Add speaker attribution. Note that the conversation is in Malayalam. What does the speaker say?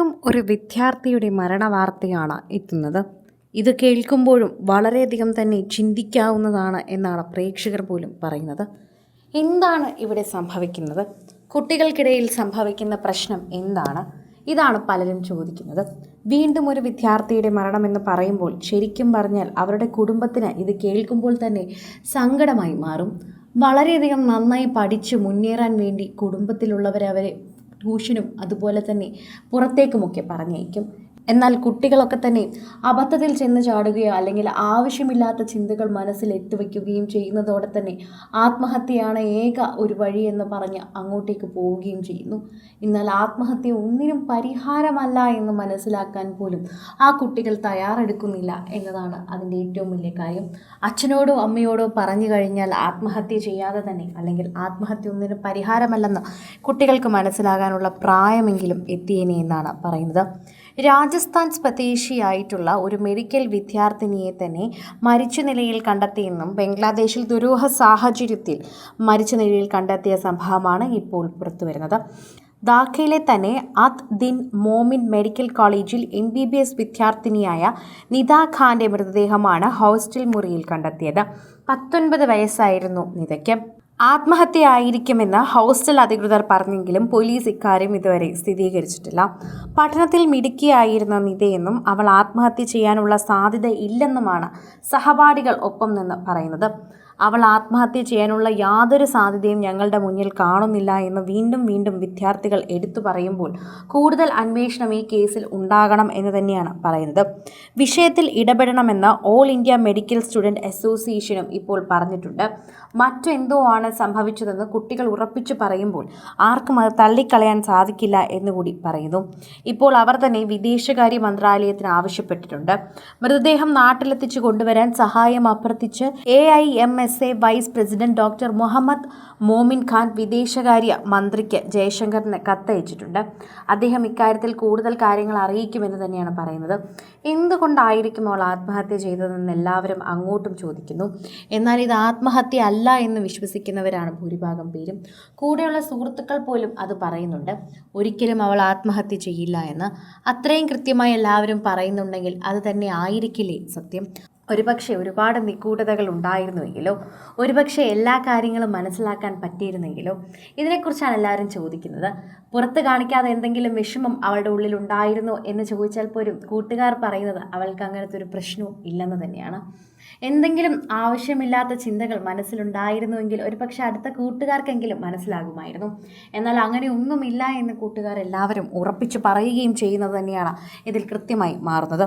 Speaker 1: വീണ്ടും ഒരു വിദ്യാർത്ഥിയുടെ മരണവാർത്തയാണ് എത്തുന്നത്. ഇത് കേൾക്കുമ്പോഴും വളരെയധികം തന്നെ ചിന്തിക്കാവുന്നതാണ് എന്നാണ് പ്രേക്ഷകർ പോലും പറയുന്നത്. എന്താണ് ഇവിടെ സംഭവിക്കുന്നത്? കുട്ടികൾക്കിടയിൽ സംഭവിക്കുന്ന പ്രശ്നം എന്താണ്? ഇതാണ് പലരും ചോദിക്കുന്നത്. വീണ്ടും ഒരു വിദ്യാർത്ഥിയുടെ മരണമെന്ന് പറയുമ്പോൾ ശരിക്കും പറഞ്ഞാൽ അവരുടെ കുടുംബത്തിന് ഇത് കേൾക്കുമ്പോൾ തന്നെ സങ്കടമായി മാറും. വളരെയധികം നന്നായി പഠിച്ച് മുന്നേറാൻ വേണ്ടി കുടുംബത്തിലുള്ളവരെ അവരെ ട്യൂഷനും അതുപോലെ തന്നെ പുറത്തേക്കുമൊക്കെ പറഞ്ഞയക്കും. എന്നാൽ കുട്ടികളൊക്കെ തന്നെ അബദ്ധത്തിൽ ചെന്ന് ചാടുകയോ അല്ലെങ്കിൽ ആവശ്യമില്ലാത്ത ചിന്തകൾ മനസ്സിൽ എത്തിവെക്കുകയും ചെയ്യുന്നതോടെ തന്നെ ആത്മഹത്യയാണ് ഏക ഒരു വഴി എന്ന് പറഞ്ഞ് അങ്ങോട്ടേക്ക് പോവുകയും ചെയ്യുന്നു. എന്നാൽ ആത്മഹത്യ ഒന്നിനും പരിഹാരമല്ല എന്ന് മനസ്സിലാക്കാൻ പോലും ആ കുട്ടികൾ തയ്യാറെടുക്കുന്നില്ല എന്നതാണ് അതിന്റെ ഏറ്റവും വലിയ കാര്യം. അച്ഛനോടോ അമ്മയോടോ പറഞ്ഞു കഴിഞ്ഞാൽ ആത്മഹത്യ ചെയ്യാതെ തന്നെ അല്ലെങ്കിൽ ആത്മഹത്യ ഒന്നിനും പരിഹാരമല്ലെന്ന് കുട്ടികൾക്ക് മനസ്സിലാകാനുള്ള പ്രായമെങ്കിലും എത്തിയേനെ എന്നാണ് പറയുന്നത്. രാജസ്ഥാൻ സ്വദേശിയായിട്ടുള്ള ഒരു മെഡിക്കൽ വിദ്യാർത്ഥിനിയെ തന്നെ മരിച്ച നിലയിൽ കണ്ടെത്തിയെന്നും ബംഗ്ലാദേശിൽ ദുരൂഹ സാഹചര്യത്തിൽ മരിച്ച നിലയിൽ കണ്ടെത്തിയ സംഭവമാണ് ഇപ്പോൾ പുറത്തുവരുന്നത്. ധാക്കയിലെ തന്നെ അത് ദിൻ മോമിൻ മെഡിക്കൽ കോളേജിൽ എം ബി ബി എസ് വിദ്യാർത്ഥിനിയായ നിത ഖാന്റെ മൃതദേഹമാണ് ഹോസ്റ്റൽ മുറിയിൽ കണ്ടെത്തിയത്. പത്തൊൻപത് വയസ്സായിരുന്നു നിതയ്ക്ക്. ആത്മഹത്യയായിരിക്കുമെന്ന് ഹോസ്റ്റൽ അധികൃതർ പറഞ്ഞെങ്കിലും പോലീസ് ഇക്കാര്യം ഇതുവരെ സ്ഥിരീകരിച്ചിട്ടില്ല. പഠനത്തിൽ മിടുക്കിയായിരുന്ന നിതയെന്നും അവൾ ആത്മഹത്യ ചെയ്യാനുള്ള സാധ്യത ഇല്ലെന്നുമാണ് സഹപാഠികൾ ഒപ്പം നിന്ന് പറയുന്നത്. അവൾ ആത്മഹത്യ ചെയ്യാനുള്ള യാതൊരു സാധ്യതയും ഞങ്ങളുടെ മുന്നിൽ കാണുന്നില്ല എന്ന് വീണ്ടും വീണ്ടും വിദ്യാർത്ഥികൾ എടുത്തു പറയുമ്പോൾ കൂടുതൽ അന്വേഷണം ഈ കേസിൽ ഉണ്ടാകണം എന്ന് തന്നെയാണ് പറയുന്നത്. വിഷയത്തിൽ ഇടപെടണമെന്ന് ഓൾ ഇന്ത്യ മെഡിക്കൽ സ്റ്റുഡന്റ് അസോസിയേഷനും ഇപ്പോൾ പറഞ്ഞിട്ടുണ്ട്. മറ്റെന്തോ ആണ് സംഭവിച്ചതെന്ന് കുട്ടികൾ ഉറപ്പിച്ചു പറയുമ്പോൾ ആർക്കും അത് തള്ളിക്കളയാൻ സാധിക്കില്ല എന്നുകൂടി പറയുന്നു. ഇപ്പോൾ അവർ തന്നെ വിദേശകാര്യ മന്ത്രാലയത്തിന് ആവശ്യപ്പെട്ടിട്ടുണ്ട്. മൃതദേഹം നാട്ടിലെത്തിച്ചു കൊണ്ടുവരാൻ സഹായം അഭ്യർത്ഥിച്ച് A I M S A vice president doctor Muhammad Momin Khan വിദേശകാര്യ മന്ത്രിക്ക് ജയശങ്കറിന് കത്തയച്ചിട്ടുണ്ട്. അദ്ദേഹം ഇക്കാര്യത്തിൽ കൂടുതൽ കാര്യങ്ങൾ അറിയിക്കുമെന്ന് തന്നെയാണ് പറയുന്നത്. എന്തുകൊണ്ടായിരിക്കും അവൾ ആത്മഹത്യ ചെയ്തതെന്ന് എല്ലാവരും അങ്ങോട്ടും ചോദിക്കുന്നു. എന്നാൽ ഇത് ആത്മഹത്യ അല്ല എന്ന് വിശ്വസിക്കുന്നവരാണ് ഭൂരിഭാഗം പേരും. കൂടെയുള്ള സുഹൃത്തുക്കൾ പോലും അത് പറയുന്നുണ്ട്. ഒരിക്കലും അവൾ ആത്മഹത്യ ചെയ്യില്ല എന്ന്. അത്രയും കൃത്യമായി എല്ലാവരും പറയുന്നുണ്ടെങ്കിൽ അത് തന്നെ ആയിരിക്കില്ലേ സത്യം? ഒരുപക്ഷെ ഒരുപാട് നിഗൂഢതകൾ ഉണ്ടായിരുന്നുവെങ്കിലോ ഒരുപക്ഷെ എല്ലാ കാര്യങ്ങളും മനസ്സിലാക്കാൻ പറ്റിയിരുന്നെങ്കിലോ ഇതിനെക്കുറിച്ചാണ് എല്ലാവരും ചോദിക്കുന്നത്. പുറത്ത് കാണിക്കാതെ എന്തെങ്കിലും വിഷമം അവളുടെ ഉള്ളിൽ ഉണ്ടായിരുന്നോ എന്ന് ചോദിച്ചാൽ പോലും കൂട്ടുകാർ പറയുന്നത് അവൾക്ക് അങ്ങനത്തെ ഒരു പ്രശ്നവും ഇല്ലെന്ന് തന്നെയാണ്. എന്തെങ്കിലും ആവശ്യമില്ലാത്ത ചിന്തകൾ മനസ്സിലുണ്ടായിരുന്നുവെങ്കിൽ ഒരുപക്ഷെ അടുത്ത കൂട്ടുകാർക്കെങ്കിലും മനസ്സിലാകുമായിരുന്നു. എന്നാൽ അങ്ങനെ ഒന്നുമില്ല എന്ന് കൂട്ടുകാർ എല്ലാവരും ഉറപ്പിച്ചു പറയുകയും ചെയ്യുന്നത് തന്നെയാണ് ഇതിൽ കൃത്യമായി മാറുന്നത്.